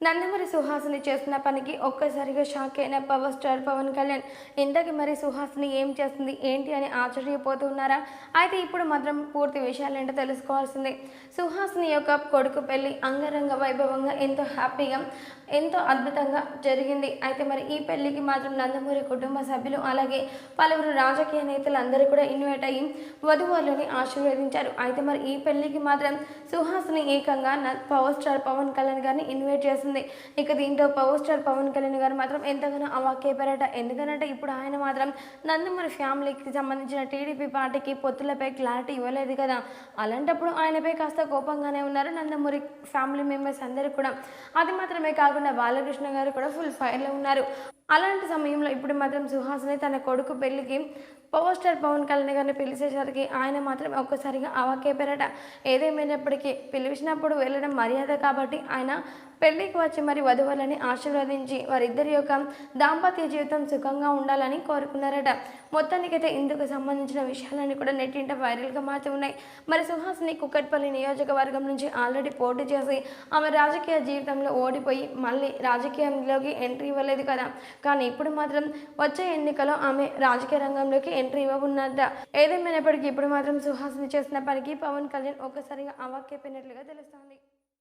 నందమూరి సుహాసిని చేస్తున్న పనికి ఒక్కసారిగా షాక్ అయిన పవర్ స్టార్ పవన్ కళ్యాణ్ ఇంతకి మరి సుహాసిని ఏం చేస్తుంది? ఏంటి? అని ఆశ్చర్యపోతున్నారా అయితే ఇప్పుడు మాత్రం పూర్తి విషయాలు ఏంటో తెలుసుకోవాల్సిందే. సుహాసిని యొక్క కొడుకు పెళ్ళి అంగరంగ వైభవంగా ఎంతో హ్యాపీగా ఎంతో అద్భుతంగా జరిగింది. అయితే మరి ఈ పెళ్ళికి మాత్రం నందమూరి కుటుంబ సభ్యులు అలాగే పలువురు రాజకీయ నేతలు అందరూ కూడా ఇన్వైట్ అయ్యి వధువులని ఆశీర్వదించారు. అయితే మరి ఈ పెళ్ళికి మాత్రం సుహాసిని ఏకంగా పవర్ స్టార్ పవన్ కళ్యాణ్ గారిని ఇన్వైట్ చేసింది ఇక దీంతో పవర్ స్టార్ పవన్ కళ్యాణ్ గారు మాత్రం ఎంతగానో అవాక్కైపోయారట ఎందుకంటే ఇప్పుడు ఆయన మాత్రం నందమూరి ఫ్యామిలీకి సంబంధించిన టీడీపీ పార్టీకి పొత్తులపై క్లారిటీ ఇవ్వలేదు కదా. అలాంటప్పుడు ఆయనపై కాస్త కోపంగానే ఉన్నారు నందమూరి ఫ్యామిలీ మెంబర్స్ అందరూ కూడా. అది మాత్రమే కాకుండా బాలకృష్ణ గారు కూడా ఫుల్ ఫైర్లో ఉన్నారు. అలాంటి సమయంలో ఇప్పుడు మాత్రం సుహాసిని తన కొడుకు పెళ్ళికి పవర్ స్టార్ పవన్ కళ్యాణ్ గారిని పిలిచేసరికి ఆయన మాత్రం ఒక్కసారిగా అవాక్కైపోయారట ఏదేమైనప్పటికీ పిలిచినప్పుడు వెళ్ళడం మర్యాద కాబట్టి ఆయన పెళ్ళికి వచ్చి మరి వధువులని ఆశీర్వదించి వారిద్దరి యొక్క దాంపత్య జీవితం సుఖంగా ఉండాలని కోరుకున్నారట. మొత్తానికైతే ఇందుకు సంబంధించిన విషయాలన్నీ కూడా నెట్టింట వైరల్గా మారుతూ ఉన్నాయి మరి సుహాసిని కుక్కట్పల్లి నియోజకవర్గం నుంచి ఆల్రెడీ పోటీ చేసి ఆమె రాజకీయ జీవితంలో ఓడిపోయి మళ్ళీ రాజకీయంలోకి ఎంట్రీ ఇవ్వలేదు కదా. కానీ ఇప్పుడు మాత్రం వచ్చే ఎన్నికలో ఆమె రాజకీయ రంగంలోకి ఎంట్రీ ఇవ్వనున్నద? ఏదేమైనప్పటికీ ఇప్పుడు మాత్రం సుహాసిని చేసిన పనికి పవన్ కళ్యాణ్ ఒక్కసారిగా అవాక్యపోయినట్లుగా తెలుస్తోంది.